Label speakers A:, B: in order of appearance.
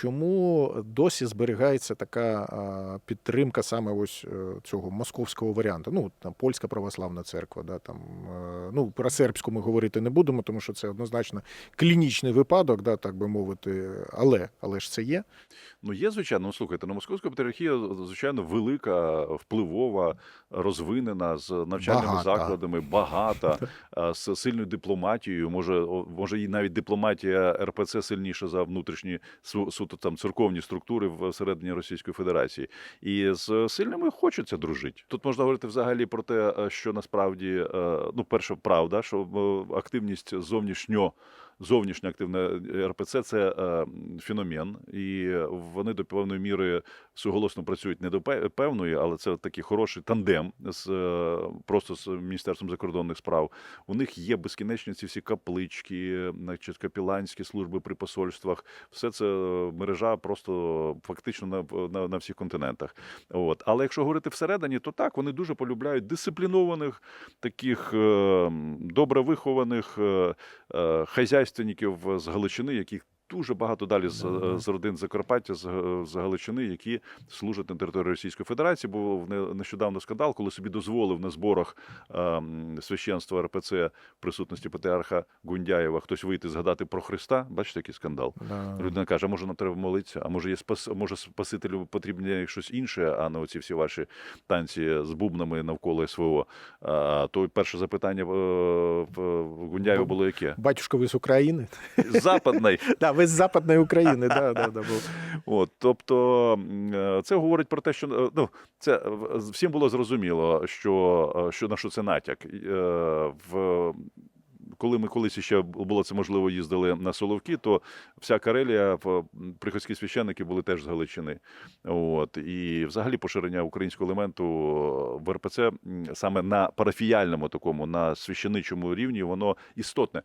A: чому досі зберігається така підтримка саме ось е, цього московського варіанту? Ну там польська православна церква, да там е, ну про сербську ми говорити не будемо, тому що це однозначно клінічний випадок, да, так би мовити. Але але ж це є.
B: Ну, є, звичайно, ну слухайте, ну московська патріархія, звичайно, велика, впливова, розвинена з навчальними
A: Багата.
B: закладами, багата, з сильною дипломатією. Може, може, і навіть дипломатія РПЦ сильніша за внутрішні су- суто там церковні структури всередині Російської Федерації. І з сильними хочеться дружити. Тут можна говорити взагалі про те, е, що насправді, е, ну, перше, правда, що е, активність зовнішньо. Зовнішня активна РПЦ це феномен, і вони до певної міри суголосно працюють не до певної, але це такий хороший тандем з просто з міністерством закордонних справ. У них є безкінечні ці всі каплички, значить, капіланські служби при посольствах. Все це мережа просто фактично на, на, на всіх континентах. От. Але якщо говорити всередині, то так вони дуже полюбляють дисциплінованих, таких е, добре вихованих е, е, хазяйственників з Галичини, яких дуже багато далі з, з родин Закарпаття, з, з Галичини, які служать на території Російської Федерації. Був нещодавно скандал, коли собі дозволив на зборах ем, священства РПЦ в присутності патріарха Гундяєва хтось вийти згадати про Христа. Бачите, який скандал?
A: Да.
B: Людина каже, а може нам треба молитися, а може є спас, може спасителю потрібне щось інше, а не оці всі ваші танці з бубнами навколо СВО. А, то перше запитання е, в Гундяєва було яке?
A: Батюшка, ви з України?
B: Западний.
A: Да, з Западної України, да, да, да, був.
B: От, тобто е, це говорить про те, що е, ну, це е, всім було зрозуміло, що, що на що це натяк. В, коли ми колись ще було це можливо, їздили на Соловки, то вся Карелія, приходські священники були теж з Галичини. От, і взагалі поширення українського елементу в РПЦ саме на парафіяльному такому, на священичому рівні, воно істотне.